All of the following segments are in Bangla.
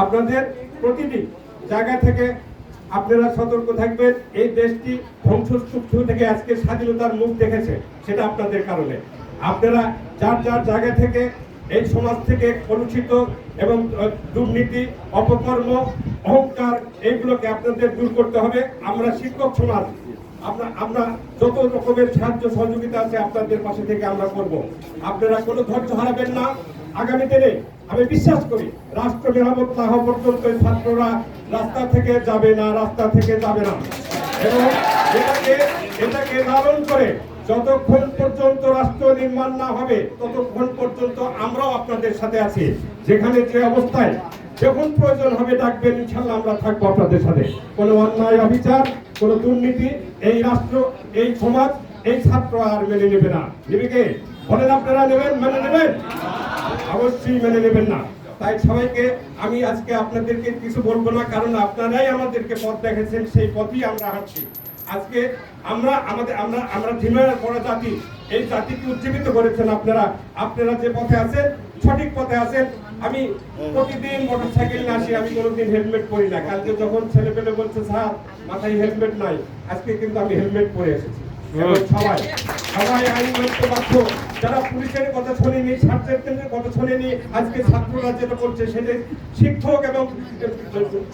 আপনাদের প্রতিটি জায়গা থেকে আপনারা সতর্ক থাকবেন। এই দেশটি ধ্বংসস্তূপ থেকে আজকে স্বাধীনতার মুখ দেখেছে, সেটা আপনাদের কারণে। আপনারা যার যার জায়গা থেকে এই সমাজ থেকে কলুষিত এবং দুর্নীতি, অপকর্ম, অহংকার, এইগুলোকে আপনাদের দূর করতে হবে। আমরা শিক্ষক সমাজ, আমরা আমরা যত রকমের সাহায্য সহযোগিতা আছে আপনাদের পাশে থেকে আমরা করব। আপনারা কোনো ধৈর্য হারাবেন না। আগামী দিনে আমি বিশ্বাস করি, রাষ্ট্র মেরামত না হওয়া পর্যন্ত ছাত্ররা রাস্তা থেকে যাবে না, রাস্তা থেকে যাবে না। এটাকে লালন করে যতক্ষণ পর্যন্ত রাষ্ট্র নির্মাণ না হবে, ততক্ষণ পর্যন্ত আমরাও আপনাদের সাথে আছি। যেখানে যে অবস্থায় যখন প্রয়োজন হবে ডাকবেন, ইনশাল্লাহ আমরা থাকব আপনাদের সাথে। কোনো অন্যায়, অবিচার, কোনো দুর্নীতি, এই রাষ্ট্র, এই সমাজ, এই ছাত্র আর মেনে নেবে না। নেবে কে? বলেন আপনারা নেবেন, মেনে নেবেন? অবশ্যই মেনে নেবেন না। তাই সবাইকে আমি আজকে আপনাদেরকে কিছু বলব না, কারণ আপনারাই আমাদেরকে পথ দেখেছেন সেই পথই আমরা হাঁটছি। আজকে আমরা আমাদের আমরা আমরা ধিমের বড় জাতি, এই জাতিকে উজ্জীবিত করেছেন আপনারা। আপনারা যে পথে আছেন, সঠিক পথে আছেন। আমি প্রতিদিন মোটরসাইকেল নিয়ে আসি, আমি কোনোদিন হেলমেট পরি না। কালকে যখন ছেলে পেলে বলছে, স্যার, মাথায় হেলমেট নাই। আজকে কিন্তু আমি হেলমেট পরে এসেছি। সবাই সবাই আইন মানতে বাধ্য। যারা পুলিশের কথা শোনেনি ছাত্রের কথা শোনেনি আজকে ছাত্ররা যেটা করছে সেটা শিক্ষক এবং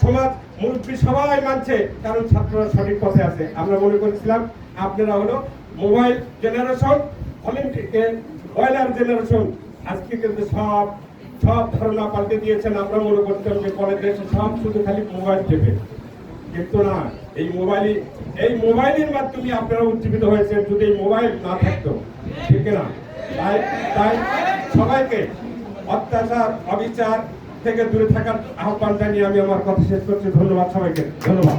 সমাজ মুরব্বী সবাই মানছে কারণ ছাত্ররা সঠিক পথে আছে। আমরা মনে করেছিলাম আপনারা হলো mobile generation Olympic boiler generation. আজকে কিন্তু সব সব ধারণা পাল্টে দিয়েছেন। আমরা মনে করতাম যে পরে দেশে সব শুধু খালি মোবাইল টেপে। কিন্তু না। এই মোবাইলই এই মোবাইলের মাধ্যমে আপনারা উজ্জীবিত হয়েছেন যদি এই মোবাইল না থাকতো। ঠিক না? তাই তাই সবাইকে অত্যাচার, অবিচার থেকে দূরে থাকার আহ্বান জানিয়ে আমি আমার কথা শেষ করছি। ধন্যবাদ সবাইকে। ধন্যবাদ।